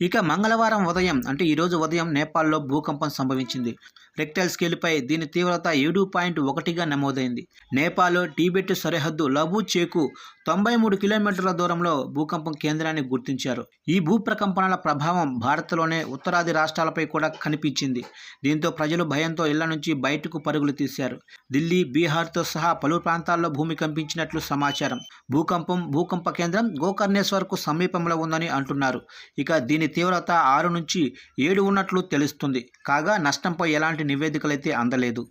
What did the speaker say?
ఇక మంగళవారం ఉదయం అంటే ఈరోజు ఉదయం నేపాల్లో భూకంపం సంభవించింది. రెక్టైల్ స్కేల్పై దీని తీవ్రత ఏడు పాయింట్ ఒకటిగా నమోదైంది. నేపాల్ టిబెట్ సరిహద్దు లబు చేకు తొంభై మూడు కిలోమీటర్ల దూరంలో భూకంపం కేంద్రాన్ని గుర్తించారు. ఈ భూప్రకంపనల ప్రభావం భారత్లోనే ఉత్తరాది రాష్ట్రాలపై కూడా కనిపించింది. దీంతో ప్రజలు భయంతో ఇళ్ళ నుంచి బయటకు పరుగులు తీశారు. ఢిల్లీ బీహార్తో సహా పలు ప్రాంతాల్లో భూమి కంపించినట్లు సమాచారం. భూకంపం భూకంప కేంద్రం గోకర్ణేశ్వర్కు సమీపంలో ఉందని అంటున్నారు. ఇక దీని తీవ్రత ఆరు నుంచి ఏడు ఉన్నట్లు తెలుస్తుంది. కాగా నష్టంపై ఎలాంటి నివేదికలైతే అందలేదు.